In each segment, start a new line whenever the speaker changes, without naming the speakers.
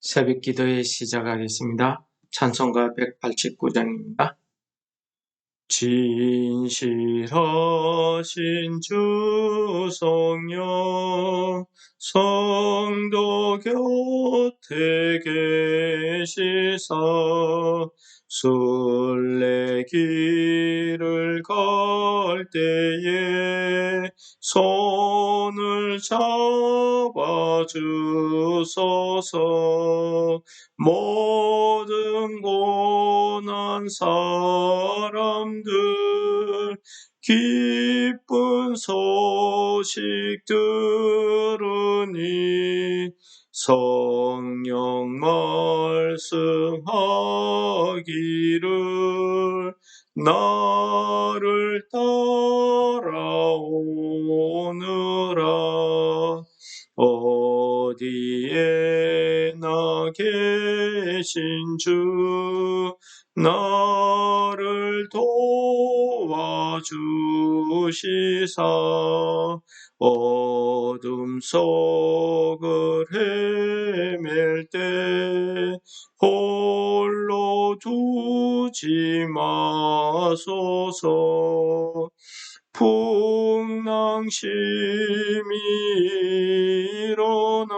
새벽 기도에 시작하겠습니다. 찬송가 189장입니다. 진실하신 주 성령 성도 곁에 계시사 순례길을 갈 때에 손을 잡아 주소서. 모든 고난 사람들 기쁜 소식 들으니 성령 말씀하기를 나를 따라오느라 어디에 나 계신 주? 나를 도와주시사 어둠 속을 헤맬 때 두지 마소서. 풍랑심이 일어나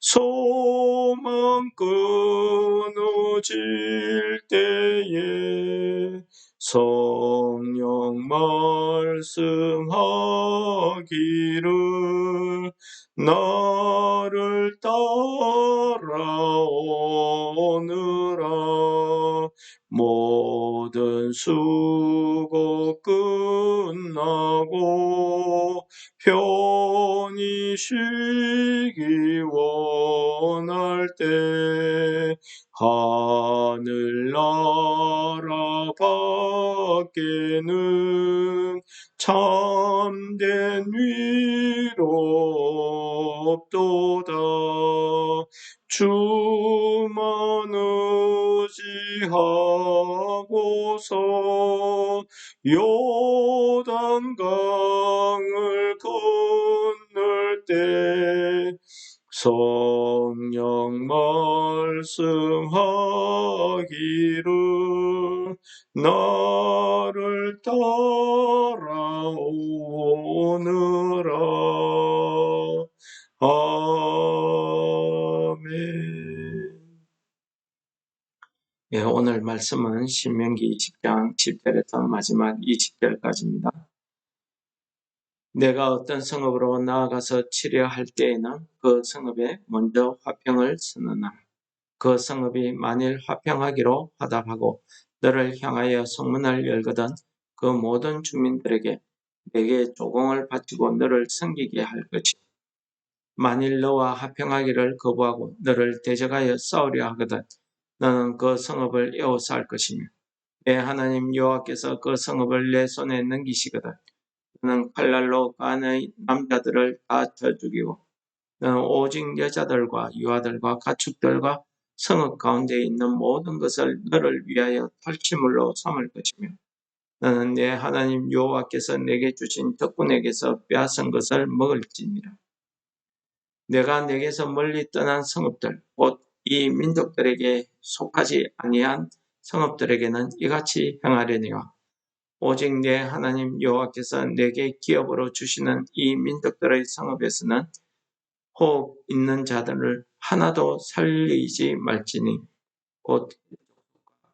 소망 끊어질 때에 성령 말씀하기를 나를 따라오느라 모든 수고 끝나고 편히 쉬기 원할 때 하늘나라 밖에는 참된 위로 없도다. 주만 의지하고서 요단강을 건널 때 성령 말씀하기를 나를 따라오느라. 아멘. 예, 오늘 말씀은 신명기 20장 10절에서 마지막 20절까지입니다. 내가 어떤 성읍으로 나아가서 치려 할 때에는 그 성읍에 먼저 화평을 쓰느나 그 성읍이 만일 화평하기로 화답하고 너를 향하여 성문을 열거든 그 모든 주민들에게 내게 조공을 바치고 너를 섬기게 할 것이 만일 너와 화평하기를 거부하고 너를 대적하여 싸우려 하거든 너는 그 성읍을 에워쌀 것이며 내 하나님 여호와께서 그 성읍을 내 손에 넘기시거든 너는 칼날로 간의 남자들을 다 쳐 죽이고 너는 오직 여자들과 유아들과 가축들과 성읍 가운데 있는 모든 것을 너를 위하여 탈취물로 삼을 것이며 너는 내 하나님 여호와께서 내게 주신 덕분에게서 빼앗은 것을 먹을지니라. 내가 내게서 멀리 떠난 성읍들 곧 이 민족들에게 속하지 아니한 성읍들에게는 이같이 행하려니와 오직 내 하나님 여호와께서 내게 기업으로 주시는 이 민족들의 성읍에서는 호흡 있는 자들을 하나도 살리지 말지니 곧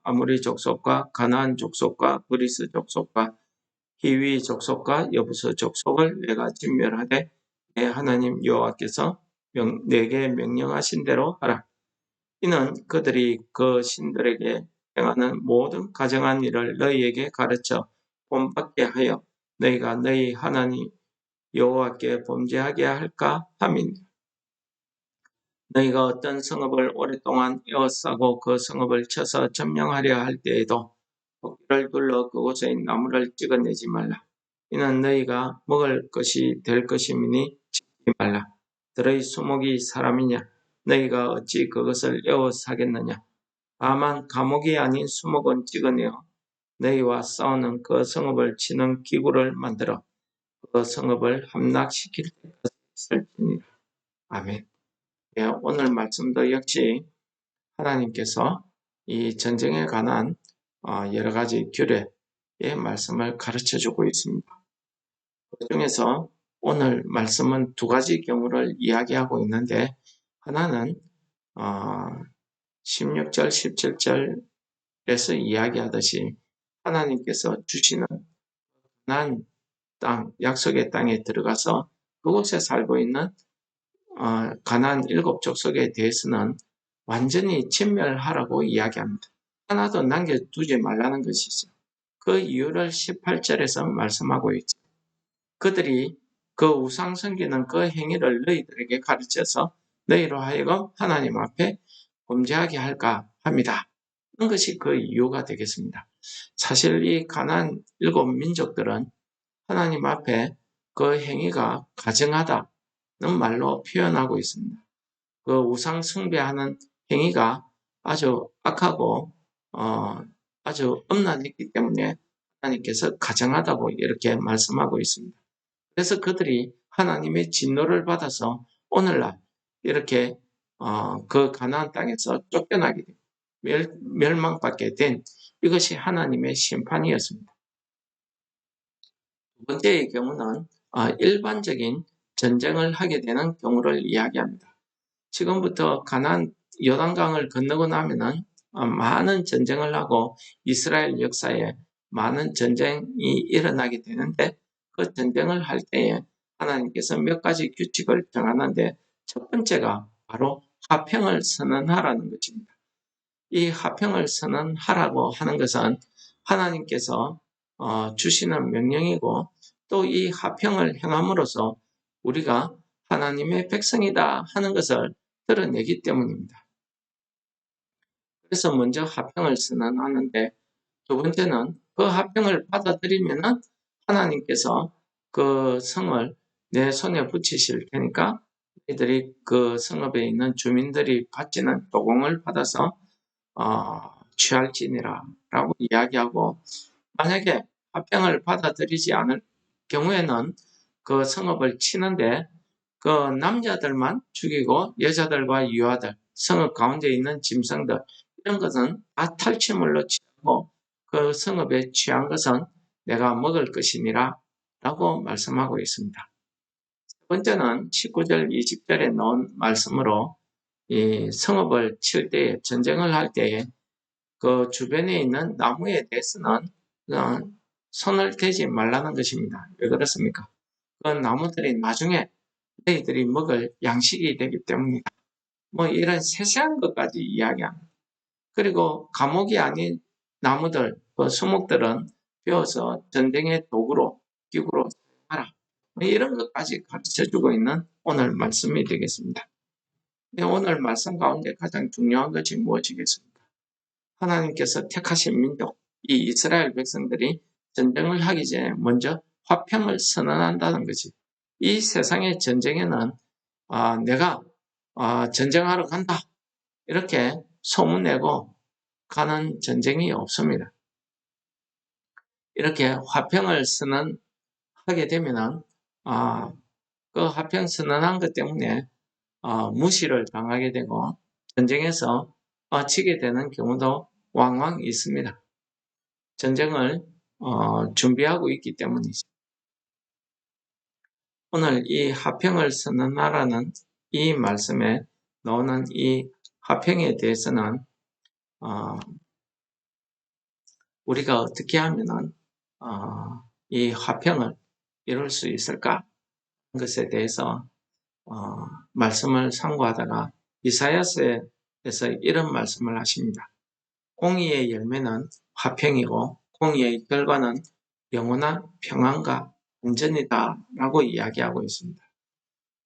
아무리 족속과 가나안 족속과 그리스 족속과 히위 족속과 여부서 족속을 내가 진멸하되 내 하나님 여호와께서 명, 내게 명령하신 대로 하라. 이는 그들이 그 신들에게 행하는 모든 가정한 일을 너희에게 가르쳐 본받게 하여 너희가 너희 하나님 여호와께 범죄하게 할까 함이니라. 너희가 어떤 성읍을 오랫동안 에워싸고 그 성읍을 쳐서 점령하려 할 때에도 도끼를 둘러 그곳에 나무를 찍어내지 말라. 이는 너희가 먹을 것이 될 것이니 찍지 말라. 들의 수목이 사람이냐? 너희가 어찌 그것을 에워싸겠느냐? 다만 감옥이 아닌 수목은 찍어내어 너희와 싸우는 그 성읍을 치는 기구를 만들어 그 성읍을 함락시킬 때까지 있을지니라. 아멘. 예, 오늘 말씀도 역시 하나님께서 이 전쟁에 관한 어, 여러 가지 규례의 말씀을 가르쳐 주고 있습니다. 그 중에서 오늘 말씀은 두 가지 경우를 이야기하고 있는데 하나는 어, 16절, 17절에서 이야기하듯이 하나님께서 주시는 난 땅, 약속의 땅에 들어가서 그곳에 살고 있는 어, 가난 일곱 족속에 대해서는 완전히 진멸하라고 이야기합니다. 하나도 남겨두지 말라는 것이죠. 그 이유를 18절에서 말씀하고 있죠. 그들이 그 우상 섬기는 그 행위를 너희들에게 가르쳐서 너희로 하여금 하나님 앞에 범죄하게 할까 합니다. 그 것이 그 이유가 되겠습니다. 사실 이 가난 일곱 민족들은 하나님 앞에 그 행위가 가증하다는 말로 표현하고 있습니다. 그 우상 숭배하는 행위가 아주 악하고 어, 아주 엄난했기 때문에 하나님께서 가증하다고 이렇게 말씀하고 있습니다. 그래서 그들이 하나님의 진노를 받아서 오늘날 이렇게 어, 그 가나안 땅에서 쫓겨나게 되고 멸, 멸망받게 된 이것이 하나님의 심판이었습니다. 두 번째의 경우는 어, 일반적인 전쟁을 하게 되는 경우를 이야기합니다. 지금부터 가난 요단강을 건너고 나면은 어, 많은 전쟁을 하고 이스라엘 역사에 많은 전쟁이 일어나게 되는데 그 전쟁을 할 때에 하나님께서 몇 가지 규칙을 정하는데 첫 번째가 바로 화평을 선언하라는 것입니다. 이 화평을 선언하라고 하는 것은 하나님께서 어, 주시는 명령이고 또 이 화평을 행함으로써 우리가 하나님의 백성이다 하는 것을 드러내기 때문입니다. 그래서 먼저 화평을 선언하는데 두 번째는 그 화평을 받아들이면은 하나님께서 그 성을 내 손에 붙이실 테니까 이들이 그 성읍에 있는 주민들이 받지는 도공을 받아서 어, 취할지니라 라고 이야기하고 만약에 합병을 받아들이지 않을 경우에는 그 성읍을 치는데 그 남자들만 죽이고 여자들과 유아들, 성읍 가운데 있는 짐승들 이런 것은 다 탈취물로 취하고 그 성읍에 취한 것은 내가 먹을 것이니라 라고 말씀하고 있습니다. 세 번째는 19절, 20절에 넣은 말씀으로 이 성읍을 칠 때에, 전쟁을 할 때에 그 주변에 있는 나무에 대해서는 손을 대지 말라는 것입니다. 왜 그렇습니까? 그 나무들이 나중에 너희들이 먹을 양식이 되기 때문이다. 뭐 이런 세세한 것까지 이야기합니다. 그리고 감옥이 아닌 나무들, 그 수목들은 베어서 전쟁의 도구로, 기구로 사용하라. 뭐 이런 것까지 가르쳐 주고 있는 오늘 말씀이 되겠습니다. 네, 오늘 말씀 가운데 가장 중요한 것이 무엇이겠습니까? 하나님께서 택하신 민족, 이 이스라엘 백성들이 전쟁을 하기 전에 먼저 화평을 선언한다는 것이 이 세상의 전쟁에는 아, 내가 아, 전쟁하러 간다 이렇게 소문내고 가는 전쟁이 없습니다. 이렇게 화평을 선언하게 되면은 아, 그 화평 선언한 것 때문에 어, 무시를 당하게 되고 전쟁에서 어, 지게 되는 경우도 왕왕 있습니다. 전쟁을 어, 준비하고 있기 때문이죠. 오늘 이 화평을 선언하라는 이 말씀에 나오는 이 화평에 대해서는 어, 우리가 어떻게 하면은 어, 이 화평을 이룰 수 있을까? 것에 대해서 어, 말씀을 상고하다가 이사야서에서 이런 말씀을 하십니다. 공의의 열매는 화평이고 공의의 결과는 영원한 평안과 안전이다 라고 이야기하고 있습니다.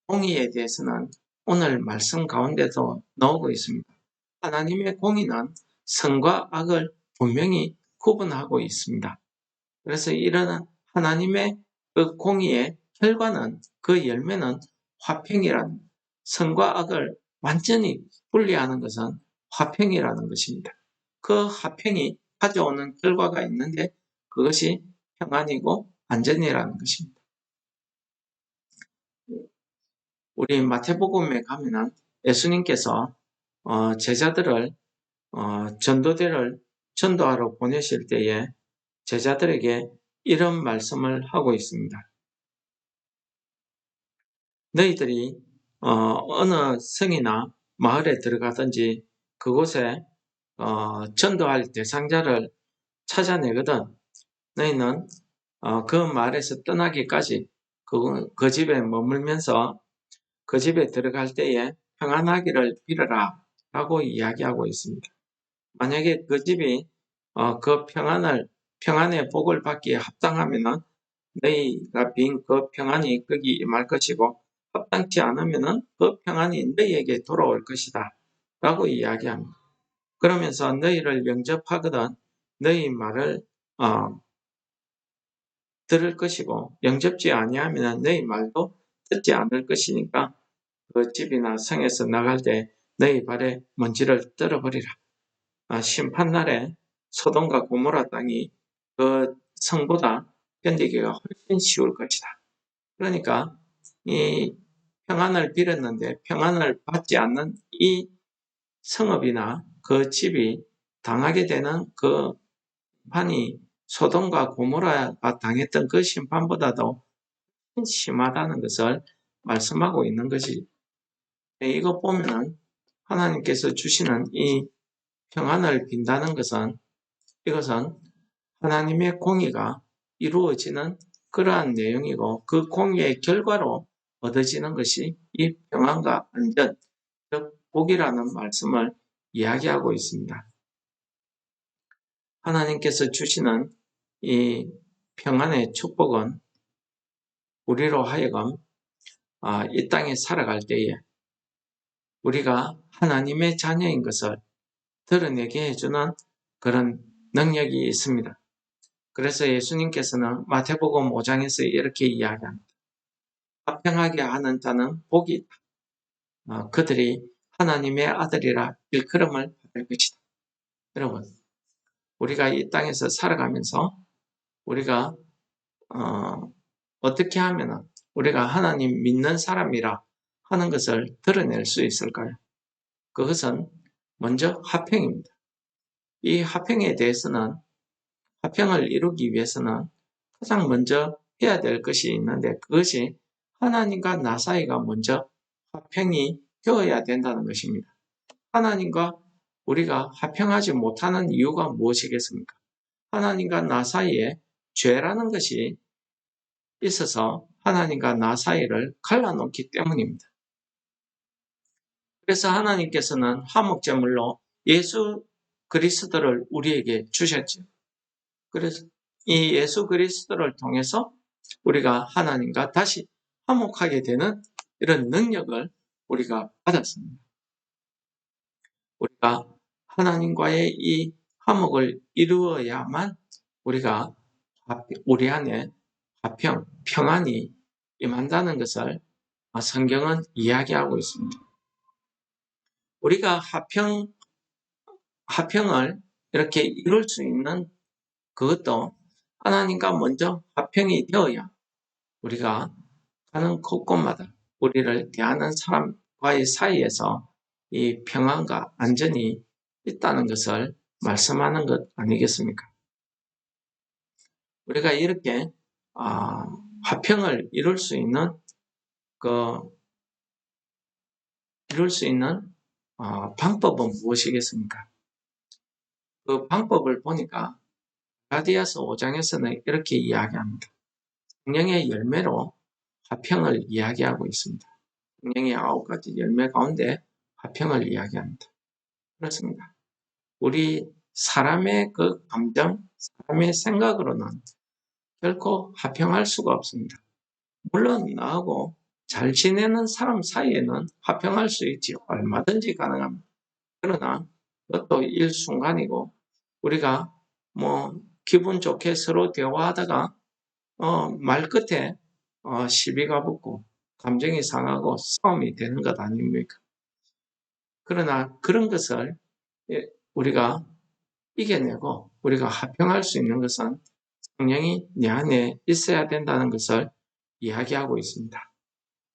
공의에 대해서는 오늘 말씀 가운데도 나오고 있습니다. 하나님의 공의는 선과 악을 분명히 구분하고 있습니다. 그래서 이런 하나님의 그 공의의 결과는 그 열매는 화평이라는 선과 악을 완전히 분리하는 것은 화평이라는 것입니다. 그 화평이 가져오는 결과가 있는데 그것이 평안이고 안전이라는 것입니다. 우리 마태복음에 가면은 예수님께서 어, 제자들을 어, 전도대를 전도하러 보내실 때에 제자들에게 이런 말씀을 하고 있습니다. 너희들이 어, 느 성이나 마을에 들어가든지 그곳에 어, 전도할 대상자를 찾아내거든 너희는 어, 그 마을에서 떠나기까지 그, 그 집에 머물면서 그 집에 들어갈 때에 평안하기를 빌어라 라고 이야기하고 있습니다. 만약에 그 집이 어, 그 평안을 평안의 복을 받기에 합당하면은 너희가 빈 그 평안이 거기 임할 것이고 합당치 않으면은 그 평안이 너희에게 돌아올 것이다 라고 이야기합니다. 그러면서 너희를 영접하거든 너희 말을 어, 들을 것이고 영접지 아니하면 너희 말도 듣지 않을 것이니까 그 집이나 성에서 나갈 때 너희 발에 먼지를 떨어버리라. 아, 심판날에 소돔과 고모라 땅이 그 성보다 견디기가 훨씬 쉬울 것이다. 그러니까 이 평안을 빌었는데 평안을 받지 않는 이 성읍이나 그 집이 당하게 되는 그 판이 소돔과 고모라가 당했던 그 심판보다도 심하다는 것을 말씀하고 있는 것이 네, 이거 보면은 하나님께서 주시는 이 평안을 빈다는 것은 이것은 하나님의 공의가 이루어지는 그러한 내용이고 그 공의의 결과로 얻어지는 것이 이 평안과 안전, 즉 복이라는 말씀을 이야기하고 있습니다. 하나님께서 주시는 이 평안의 축복은 우리로 하여금 아, 이 땅에 살아갈 때에 우리가 하나님의 자녀인 것을 드러내게 해주는 그런 능력이 있습니다. 그래서 예수님께서는 마태복음 5장에서 이렇게 이야기합니다. 화평하게 하는 자는 복이 있다. 어, 그들이 하나님의 아들이라 일컬음을 받을 것이다. 여러분, 우리가 이 땅에서 살아가면서 우리가 어, 어떻게 하면 우리가 하나님 믿는 사람이라 하는 것을 드러낼 수 있을까요? 그것은 먼저 화평입니다. 이 화평에 대해서는 화평을 이루기 위해서는 가장 먼저 해야 될 것이 있는데 그것이 하나님과 나 사이가 먼저 화평이 되어야 된다는 것입니다. 하나님과 우리가 화평하지 못하는 이유가 무엇이겠습니까? 하나님과 나 사이에 죄라는 것이 있어서 하나님과 나 사이를 갈라놓기 때문입니다. 그래서 하나님께서는 화목제물로 예수 그리스도를 우리에게 주셨죠. 그래서 이 예수 그리스도를 통해서 우리가 하나님과 다시 화목하게 되는 이런 능력을 우리가 받았습니다. 우리가 하나님과의 이 화목을 이루어야만 우리가 우리 안에 화평, 평안이 임한다는 것을 성경은 이야기하고 있습니다. 우리가 화평, 화평을 이렇게 이룰 수 있는 그것도 하나님과 먼저 화평이 되어야 우리가 가는 곳곳마다 우리를 대하는 사람과의 사이에서 이 평안과 안전이 있다는 것을 말씀하는 것 아니겠습니까? 우리가 이렇게 아, 화평을 이룰 수 있는 그 이룰 수 있는 어, 방법은 무엇이겠습니까? 그 방법을 보니까 가디아서 5장에서는 이렇게 이야기합니다. 성령의 열매로 화평을 이야기하고 있습니다. 성령의 아홉 가지 열매 가운데 화평을 이야기합니다. 그렇습니다. 우리 사람의 그 감정, 사람의 생각으로는 결코 화평할 수가 없습니다. 물론 나하고 잘 지내는 사람 사이에는 화평할 수 있지요. 얼마든지 가능합니다. 그러나 그것도 일순간이고 우리가 뭐 기분 좋게 서로 대화하다가 어, 말 끝에 어, 시비가 붙고 감정이 상하고 싸움이 되는 것 아닙니까? 그러나 그런 것을 예, 우리가 이겨내고 우리가 화평할 수 있는 것은 성령이 내 안에 있어야 된다는 것을 이야기하고 있습니다.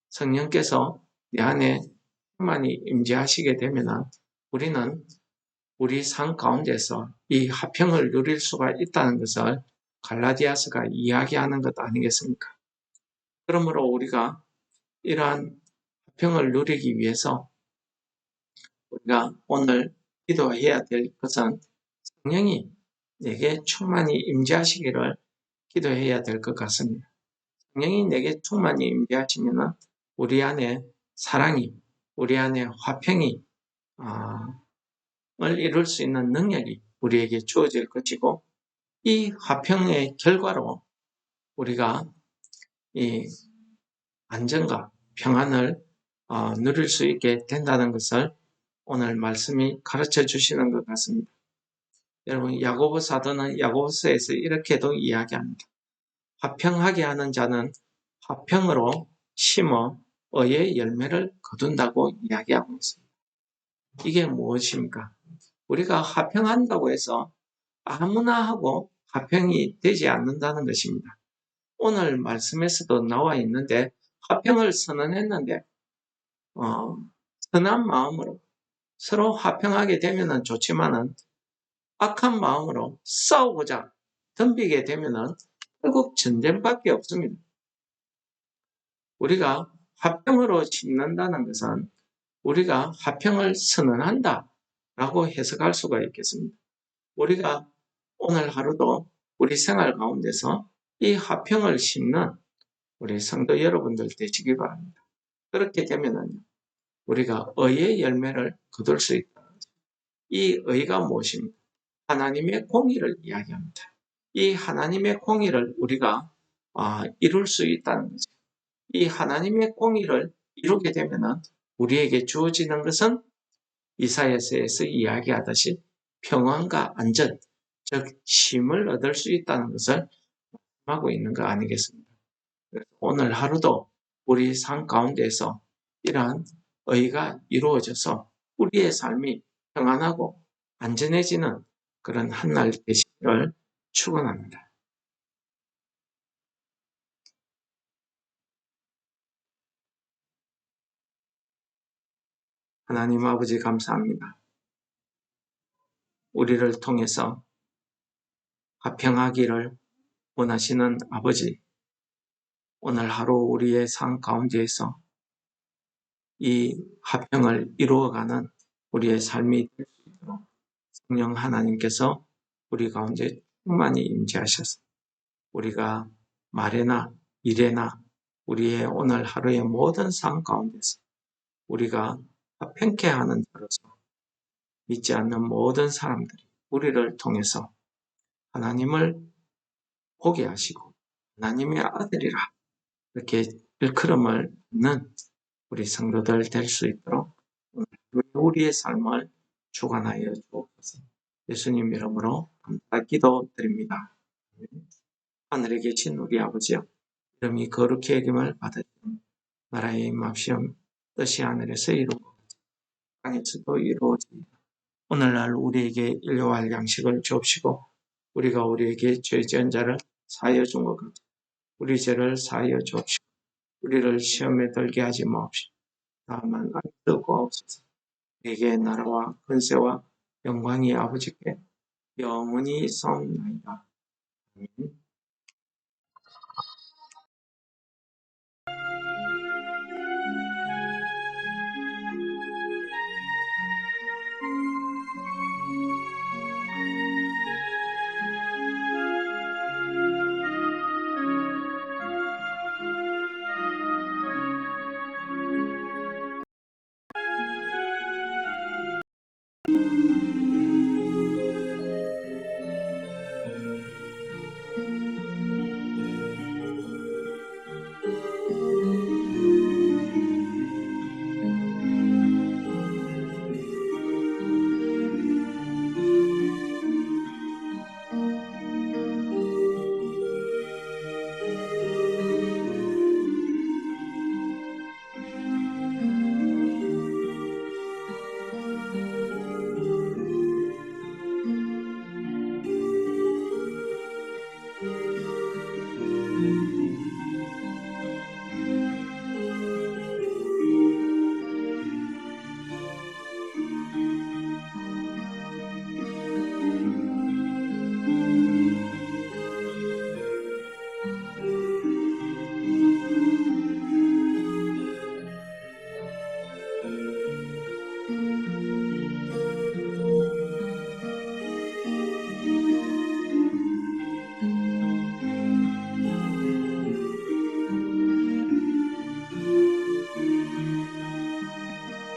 성령께서 내 안에 충만히 임재하시게 되면은 우리는 우리 삶 가운데서 이 화평을 누릴 수가 있다는 것을 갈라디아스가 이야기하는 것 아니겠습니까? 그러므로 우리가 이러한 화평을 누리기 위해서 우리가 오늘 기도해야 될 것은 성령이 내게 충만히 임재하시기를 기도해야 될 것 같습니다. 성령이 내게 충만히 임재하시면 우리 안에 사랑이, 우리 안에 화평이 아, 을 이룰 수 있는 능력이 우리에게 주어질 것이고 이 화평의 결과로 우리가 이 안정과 평안을 어, 누릴 수 있게 된다는 것을 오늘 말씀이 가르쳐 주시는 것 같습니다. 여러분 야고보 사도는 야고보서에서 이렇게도 이야기합니다. 화평하게 하는 자는 화평으로 심어 의의 열매를 거둔다고 이야기하고 있습니다. 이게 무엇입니까? 우리가 화평한다고 해서 아무나 하고 화평이 되지 않는다는 것입니다. 오늘 말씀에서도 나와 있는데 화평을 선언했는데 어, 선한 마음으로 서로 화평하게 되면 좋지만은 악한 마음으로 싸우고자 덤비게 되면은 결국 전쟁밖에 없습니다. 우리가 화평으로 심는다는 것은 우리가 화평을 선언한다 라고 해석할 수가 있겠습니다. 우리가 오늘 하루도 우리 생활 가운데서 이 화평을 심는 우리 성도 여러분들 되시기 바랍니다. 그렇게 되면은 우리가 의의 열매를 거둘 수 있다. 이 의가 무엇입니까? 하나님의 공의를 이야기합니다. 이 하나님의 공의를 우리가 아, 이룰 수 있다는 거죠. 이 하나님의 공의를 이루게 되면은 우리에게 주어지는 것은 이사야서에서 이야기하듯이 평안과 안전, 즉 쉼을 얻을 수 있다는 것을 말 하고 있는 거 아니겠습니까? 오늘 하루도 우리 삶 가운데서 이러한 의가 이루어져서 우리의 삶이 평안하고 안전해지는 그런 한날 되시기를 축원합니다. 하나님 아버지 감사합니다. 우리를 통해서 화평하기를 원하시는 아버지, 오늘 하루 우리의 삶 가운데에서 이 화평을 이루어가는 우리의 삶이 될 수 있도록 성령 하나님께서 우리 가운데 충만히 임재하셔서 우리가 말에나 일에나 우리의 오늘 하루의 모든 삶 가운데서 우리가 화평케 하는 자로서 믿지 않는 모든 사람들이 우리를 통해서 하나님을 보게 하시고 하나님의 아들이라 이렇게 일컬음을 받는 우리 성도들 될 수 있도록 우리의 삶을 주관하여 주옵소서. 예수님 이름으로 감사 기도 드립니다. 하늘에 계신 우리 아버지여 이름이 거룩히 여김을 받으시는 나라의 임합시험 뜻이 하늘에서 이루고 땅에서도 이루어집니다. 오늘날 우리에게 일용할 양식을 주옵시고 우리가 우리에게 죄 지은 자를 사하여 준 것 같이 우리 죄를 사하여 주옵시고 우리를 시험에 들게 하지 마옵시고 다만 악뜨고 없소서 우리에게 나라와 근세와 영광이 아버지께 영원히 성나이다. 아멘. Música